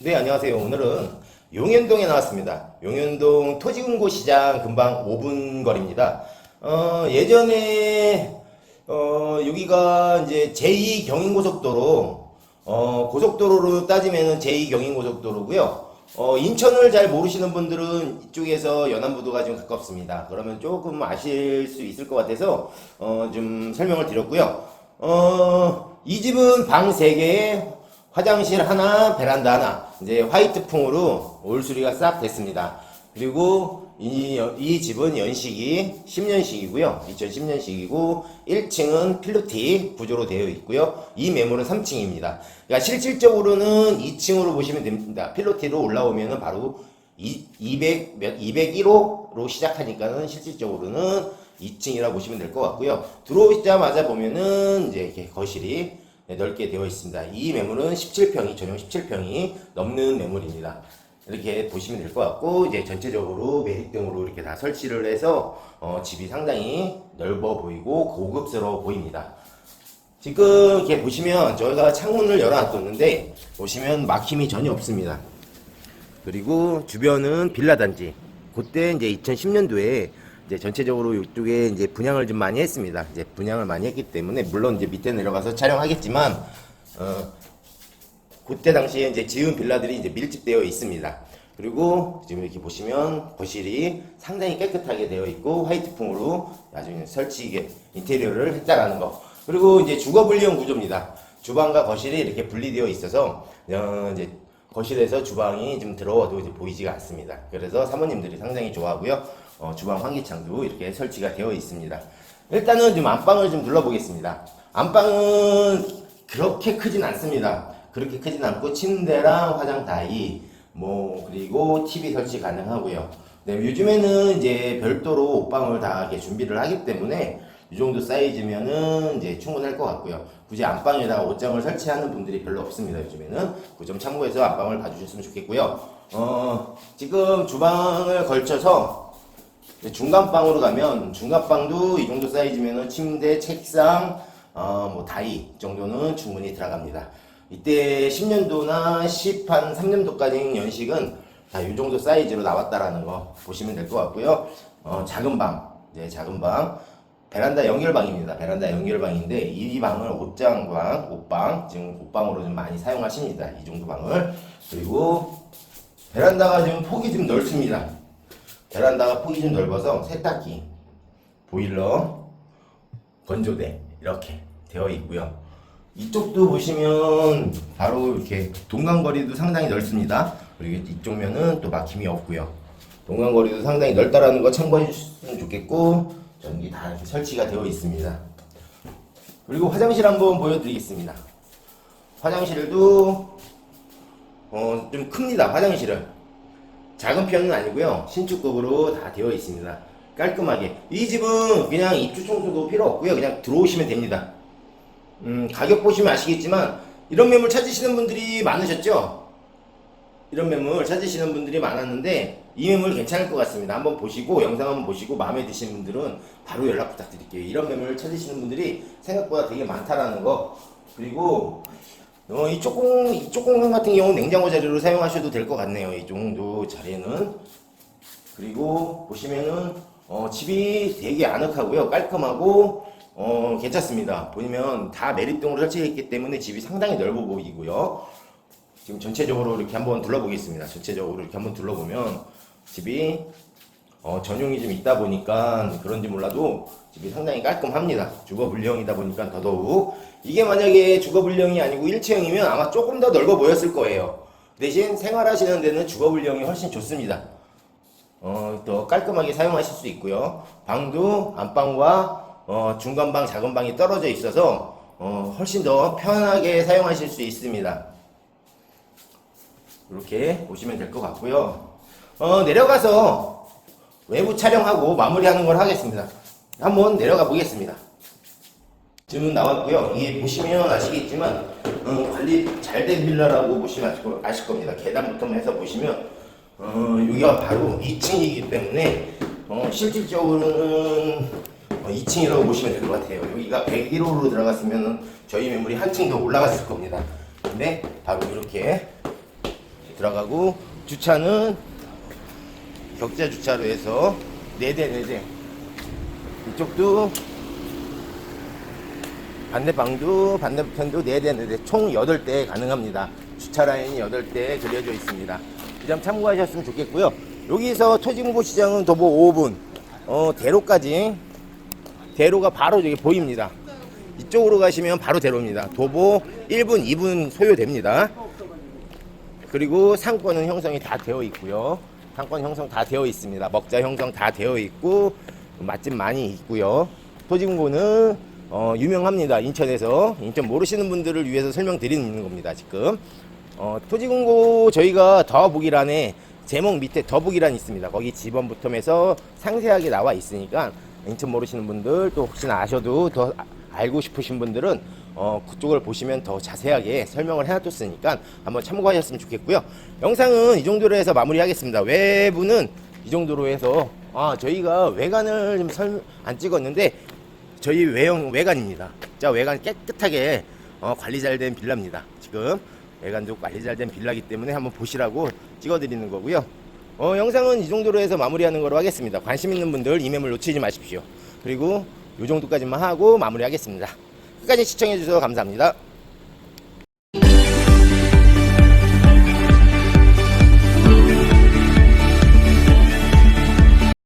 네, 안녕하세요. 오늘은 용현동에 나왔습니다. 용현동 토지금고 시장 금방 5분 거리입니다. 어, 예전에, 어, 여기가 이제 제2 경인고속도로, 어, 고속도로로 따지면은 제2 경인고속도로고요. 어, 인천을 잘 모르시는 분들은 이쪽에서 연안부두가 좀 가깝습니다. 그러면 조금 아실 수 있을 것 같아서, 어, 좀 설명을 드렸고요. 어, 이 집은 방 3개에 화장실 하나, 베란다 하나, 이제 화이트풍으로 올 수리가 싹 됐습니다. 그리고 이, 이 집은 연식이 10년식이고요. 2010년식이고 1층은 필로티 구조로 되어 있고요. 이 매물은 3층입니다. 그러니까 실질적으로는 2층으로 보시면 됩니다. 필로티로 올라오면은 바로 200, 몇, 201호로 시작하니까는 실질적으로는 2층이라고 보시면 될 것 같고요. 들어오자마자 보면은 이제 이렇게 거실이 네, 넓게 되어 있습니다. 이 매물은 17평이, 전용 17평이 넘는 매물입니다. 이렇게 보시면 될 것 같고, 이제 전체적으로 매립 등으로 이렇게 다 설치를 해서, 어, 집이 상당히 넓어 보이고 고급스러워 보입니다. 지금 이렇게 보시면 저희가 창문을 열어놨었는데, 보시면 막힘이 전혀 없습니다. 그리고 주변은 빌라 단지. 그때 이제 2010년도에 이제 전체적으로 이쪽에 이제 분양을 좀 많이 했습니다. 이제 분양을 많이 했기 때문에 물론 이제 밑에 내려가서 촬영하겠지만 어 그때 당시에 이제 지은 빌라들이 이제 밀집되어 있습니다. 그리고 지금 이렇게 보시면 거실이 상당히 깨끗하게 되어 있고 화이트풍으로 나중에 설치 인테리어를 했다라는 거. 그리고 이제 주거 분리형 구조입니다. 주방과 거실이 이렇게 분리되어 있어서 어 이제 거실에서 주방이 좀 들어와도 이제 보이지가 않습니다. 그래서 사모님들이 상당히 좋아하고요. 어, 주방 환기창도 이렇게 설치가 되어 있습니다. 일단은 좀 안방을 좀 눌러보겠습니다. 안방은 그렇게 크진 않습니다. 그렇게 크진 않고 침대랑 화장 다이, 뭐 그리고 TV 설치 가능하고요. 네, 요즘에는 이제 별도로 옷방을 다 이렇게 준비를 하기 때문에 이 정도 사이즈면은 이제 충분할 것 같고요. 굳이 안방에다가 옷장을 설치하는 분들이 별로 없습니다. 요즘에는 그 점 참고해서 안방을 봐주셨으면 좋겠고요. 어, 지금 주방을 걸쳐서 중간방으로 가면 중간방도 이 정도 사이즈면은 침대, 책상, 어, 뭐 다이 정도는 충분히 들어갑니다. 이때 10년도나 10한 3년도까지 연식은 다 이 정도 사이즈로 나왔다라는 거 보시면 될 것 같고요. 어, 작은 방, 이제 작은 방, 베란다 연결방입니다. 베란다 연결방인데 이 방을 옷장방, 옷방, 지금 옷방으로 좀 많이 사용하십니다. 이 정도 방을 그리고 베란다가 지금 폭이 좀 넓습니다. 베란다가 폭이 좀 넓어서 세탁기, 보일러, 건조대 이렇게 되어 있고요. 이쪽도 보시면 바로 이렇게 동간거리도 상당히 넓습니다. 그리고 이쪽 면은 또 막힘이 없고요. 동간거리도 상당히 넓다라는 거 참고해 주시면 좋겠고 전기 다 설치가 되어 있습니다. 그리고 화장실 한번 보여드리겠습니다. 화장실도 어, 좀 큽니다. 화장실은 작은 편은 아니고요. 신축급으로 다 되어 있습니다. 깔끔하게. 이 집은 그냥 입주 청소도 필요 없고요. 그냥 들어오시면 됩니다. 음, 가격 보시면 아시겠지만 이런 매물 찾으시는 분들이 많으셨죠? 이런 매물 찾으시는 분들이 많았는데 이 매물 괜찮을 것 같습니다. 한번 보시고 영상 한번 보시고 마음에 드시는 분들은 바로 연락 부탁드릴게요. 이런 매물 찾으시는 분들이 생각보다 되게 많다라는 거 그리고 어, 이쪽 공 이쪽 공간 같은 경우는 냉장고 자리로 사용하셔도 될 것 같네요. 이 정도 자리는 그리고 보시면은 어, 집이 되게 아늑하고요, 깔끔하고 어, 괜찮습니다. 보시면 다 매립등으로 설치했기 때문에 집이 상당히 넓어 보이고요. 지금 전체적으로 이렇게 한번 둘러보겠습니다. 전체적으로 이렇게 한번 둘러보면 집이 어, 전용이 좀 있다 보니까 그런지 몰라도 집이 상당히 깔끔합니다. 주거 불량이다 보니까 더더욱 이게 만약에 주거 불량이 아니고 일체형이면 아마 조금 더 넓어 보였을 거예요. 대신 생활하시는 데는 주거 불량이 훨씬 좋습니다. 어, 더 깔끔하게 사용하실 수 있고요. 방도 안방과 어, 중간방, 작은 방이 떨어져 있어서 어, 훨씬 더 편하게 사용하실 수 있습니다. 이렇게 보시면 될 것 같고요. 어, 내려가서 외부 촬영하고 마무리하는 걸 하겠습니다. 한번 내려가 보겠습니다. 지금 나왔고요. 이게 보시면 아시겠지만 어, 관리 잘 된 빌라라고 보시면 아실, 거- 아실 겁니다. 계단부터 해서 보시면 어, 여기가 바로 2층이기 때문에 어, 실질적으로는 어, 2층이라고 보시면 될 것 같아요. 여기가 101호로 들어갔으면 저희 매물이 한층 더 올라갔을 겁니다. 근데 바로 이렇게 들어가고 주차는 격자 주차로 해서 4대 4대 이쪽도 반대방도 반대편도 4대 4대 총 8대 가능합니다. 주차 라인이 8대 그려져 있습니다. 이 점 참고하셨으면 좋겠고요. 여기서 토지공고 시장은 도보 5분 어, 대로까지 대로가 바로 저기 보입니다. 이쪽으로 가시면 바로 대로입니다. 도보 1분, 2분 소요됩니다. 그리고 상권은 형성이 다 되어 있고요. 상권 형성 다 되어 있습니다. 먹자 형성 다 되어 있고 맛집 많이 있고요. 토지공고는 어, 유명합니다. 인천에서 인천 모르시는 분들을 위해서 설명드리는 겁니다. 지금 어, 토지공고 저희가 더보기란에 제목 밑에 더보기란 있습니다. 거기 지번부터 상세하게 나와 있으니까 인천 모르시는 분들 또 혹시나 아셔도 더 아- 알고 싶으신 분들은 어, 그쪽을 보시면 더 자세하게 설명을 해놨었으니까 한번 참고하셨으면 좋겠고요. 영상은 이 정도로 해서 마무리하겠습니다. 외부는 이 정도로 해서 아 저희가 외관을 좀 설 안 찍었는데 저희 외형 외관입니다. 자 외관 깨끗하게 어, 관리 잘 된 빌라입니다. 지금 외관도 관리 잘 된 빌라기 때문에 한번 보시라고 찍어드리는 거고요. 어, 영상은 이 정도로 해서 마무리하는 거로 하겠습니다. 관심 있는 분들 이메일 놓치지 마십시오. 그리고 이 정도까지만 하고 마무리하겠습니다. 끝까지 시청해 주셔서 감사합니다.